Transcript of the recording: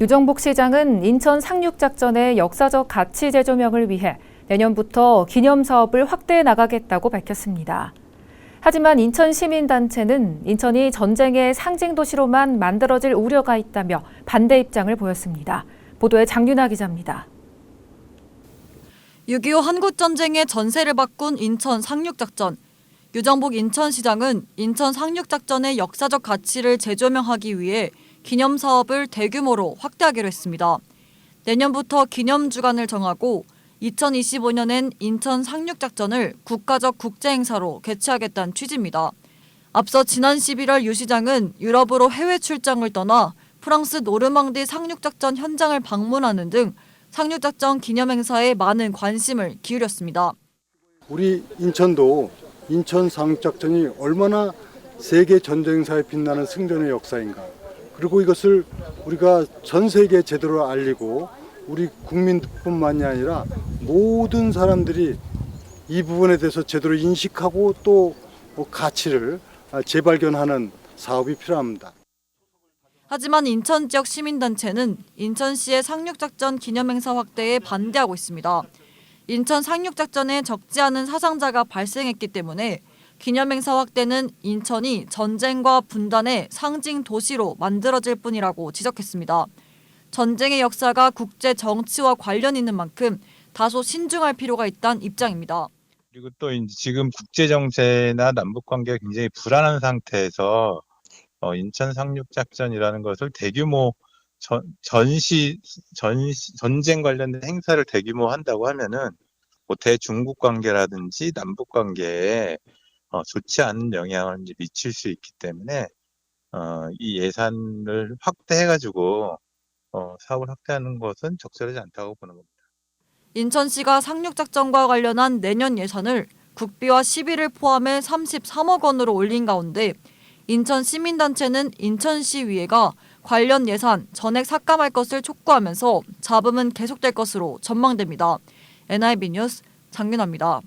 유정복 시장은 인천 상륙작전의 역사적 가치 재조명을 위해 내년부터 기념 사업을 확대해 나가겠다고 밝혔습니다. 하지만 인천 시민단체는 인천이 전쟁의 상징 도시로만 만들어질 우려가 있다며 반대 입장을 보였습니다. 보도에 장윤아 기자입니다. 6.25 한국전쟁의 전세를 바꾼 인천 상륙작전. 유정복 인천시장은 인천 상륙작전의 역사적 가치를 재조명하기 위해 기념 사업을 대규모로 확대하기로 했습니다. 내년부터 기념 주간을 정하고 2025년엔 인천 상륙작전을 국가적 국제행사로 개최하겠다는 취지입니다. 앞서 지난 11월 유 시장은 유럽으로 해외 출장을 떠나 프랑스 노르망디 상륙작전 현장을 방문하는 등 상륙작전 기념행사에 많은 관심을 기울였습니다. 우리 인천도 인천 상륙작전이 얼마나 세계 전쟁사에 빛나는 승전의 역사인가. 그리고 이것을 우리가 전 세계에 제대로 알리고 우리 국민뿐만이 아니라 모든 사람들이 이 부분에 대해서 제대로 인식하고 또 가치를 재발견하는 사업이 필요합니다. 하지만 인천 지역 시민단체는 인천시의 상륙작전 기념행사 확대에 반대하고 있습니다. 인천 상륙작전에 적지 않은 사상자가 발생했기 때문에 기념행사 확대는 인천이 전쟁과 분단의 상징 도시로 만들어질 뿐이라고 지적했습니다. 전쟁의 역사가 국제 정치와 관련 있는 만큼 다소 신중할 필요가 있다는 입장입니다. 그리고 또 지금 국제 정세나 남북 관계가 굉장히 불안한 상태에서 어, 인천 상륙 작전이라는 것을 대규모 전, 전시 전시 전쟁 관련된 행사를 대규모 한다고 하면은 뭐 대중국 관계라든지 남북 관계에 어, 좋지 않은 영향을 이제 미칠 수 있기 때문에 어, 이 예산을 확대해가지고 어, 사업을 확대하는 것은 적절하지 않다고 보는 겁니다. 인천시가 상륙작전과 관련한 내년 예산을 국비와 시비를 포함해 33억 원으로 올린 가운데 인천 시민단체는 인천시의회가 관련 예산 전액 삭감할 것을 촉구하면서 잡음은 계속될 것으로 전망됩니다. NIB 뉴스 장윤아입니다.